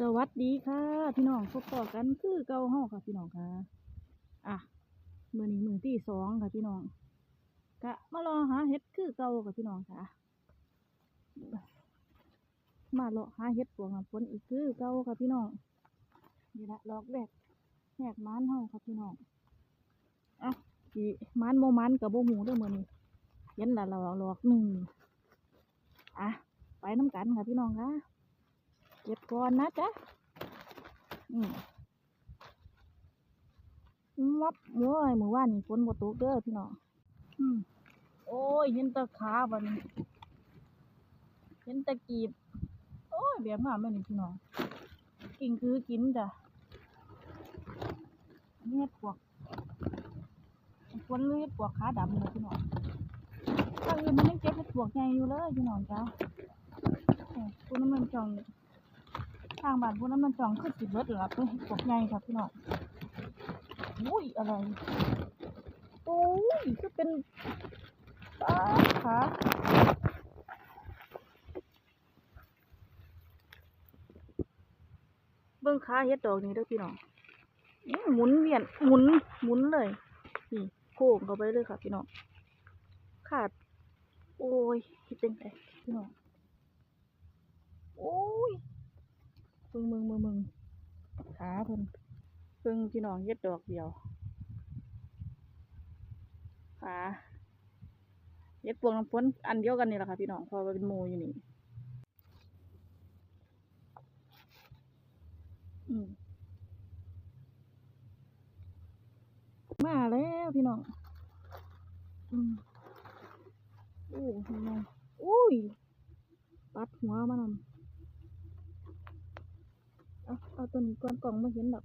สวัสดีค่ะ พี่น้องพบต่อกันคือเกาเฮาค่ะ พี่น้องค่ะ อะมือนี้มือที่สองค่ะ พี่น้องกะมารอหาเห็ดคือเกาค่ะพี่น้องค่ะ มาเลาะหาเห็ดปวงฝนอีกคือเกาค่ะพี่น้องนี่ละลอกแรกแหกมันเฮาค่ะพี่น้องอะสิมันโมมันกับโบหูด้อมื้อนี้เห็นละเราลอกหนึ่งอะไปน้ำกันค่ะพี่น้องค่ะ เก็บก่อนนะจ๊ะอืมมับโอ้ยมือว่านนี่ฝนบ่ตกเด้อพี่น้องอืมโอ้ยเห็นตะขาบันเห็นตะกีบ โอ้ยแบบงามเลยนี่พี่น้องกินคือกินจ้ะอันนี่เห็ดปวกฝนหรือเห็ดปวกขาดำเลยพี่น้องทางอื่นมันยังเก็บเห็ดปวกใหญ่อยู่เลยพี่น้องจ้าคุณน้ำมันจอง ทางบ้านพวกนั้นมันจองขึ้นสิเบิดหลับเลยปกใหญ่ครับพี่น้องอุ้ยอะไรโอ้ยก็เป็นตาขาเบิ้องขาเฮ็ดดอกนี้เด้อพี่น้องหมุนเวียนหมุนหมุนเลยนี่โค้งเข้าไปเลยค่ะพี่น้องขาด โอ้ยเฮ็ดจังไดพี่น้อง โอ้ย มึงมึงมึงมึงขาเพิ่นเพิ่งพี่น้องเย็ดดอกเดียวขาเย็ดพวงน้ำฝนอันเดียวกันนี่แหละค่ะพี่น้องเพอเป็นหมูอยู่นี่มาแล้วพี่น้องอืมโอ้มองอุ้ยปัดหัวมานำ เอาเอาตัวนี้ก่อนกล่องมาเห็นดอก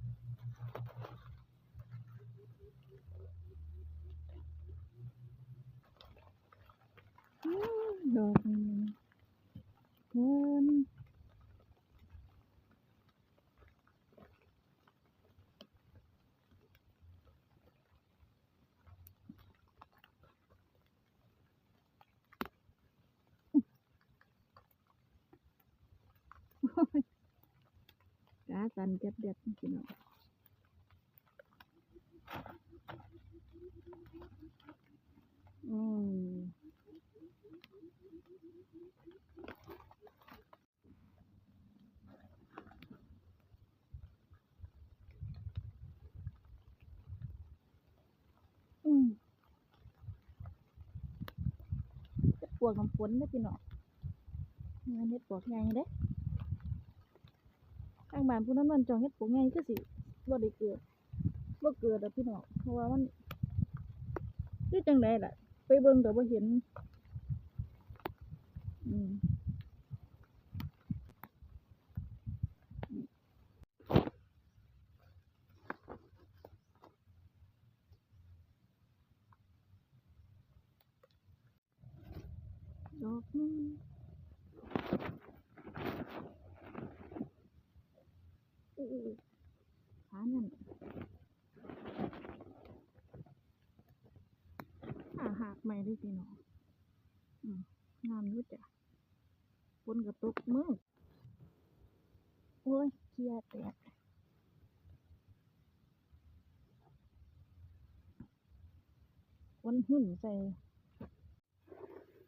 อื้อดอกนี้เพิ่นกาสันเจ็บเด็ดพี่น้องอืมอืมเฮ็ดปวกน้ำฝนเด้พี่น้องงานเฮ็ดปวกใหญ่เด้ ทางบ้านผู้นั้นมันจองเฮ็ดปลูกไงคือสิบ่ได้เกิดบ่เกิดดอกพี่น้องเพราะว่ามันคือจังไดล่ะ ไปเบิ่งก็บ่เห็น อืมดอกหนึง อู้ขานั่น ขาหักใหม่ได้สิเนาะอืมงามอยุ่จ้ะฝนกระตกมือโอ้ยเกียร์แตกฝนหึ่นใส่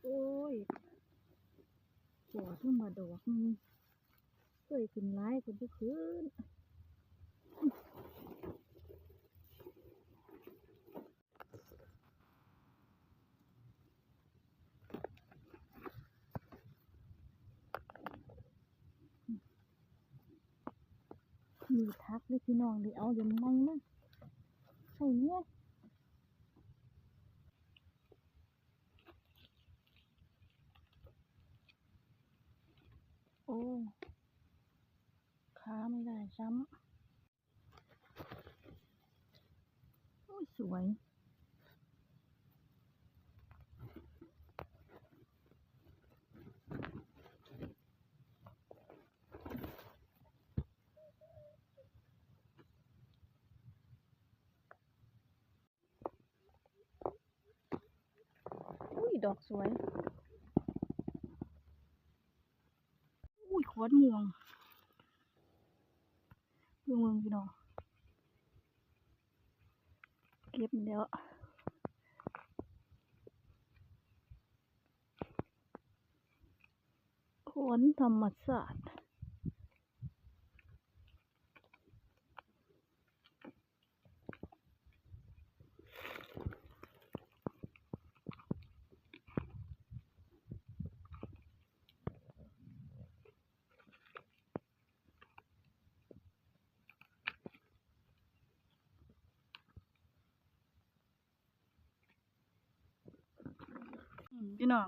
โอ้ยปวดขึ้นมาดอกนึงเคยขึ้นร้ายขึ้นทุกคืน มีทักเลยพี่น้องเลยเอาเดี๋ยวไม่นะใช่เนี่ยโอ้ขาไม่ได้ซ้ำโอ้ยสวย อุ้ย ดอกสวย อุ้ยขวดม่วงคือเมืองพี่น้องเก็บแล้วขนธรรมศาสตร์ พี่น้อง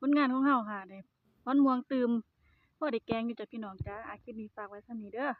ผลงานของเฮาค่ะเด้วันม่วงตืมพ่อเด้แกงอยู่จ้ะพี่น้องจ้าอาคลิปนี้ฝากไว้สนี้เด้อ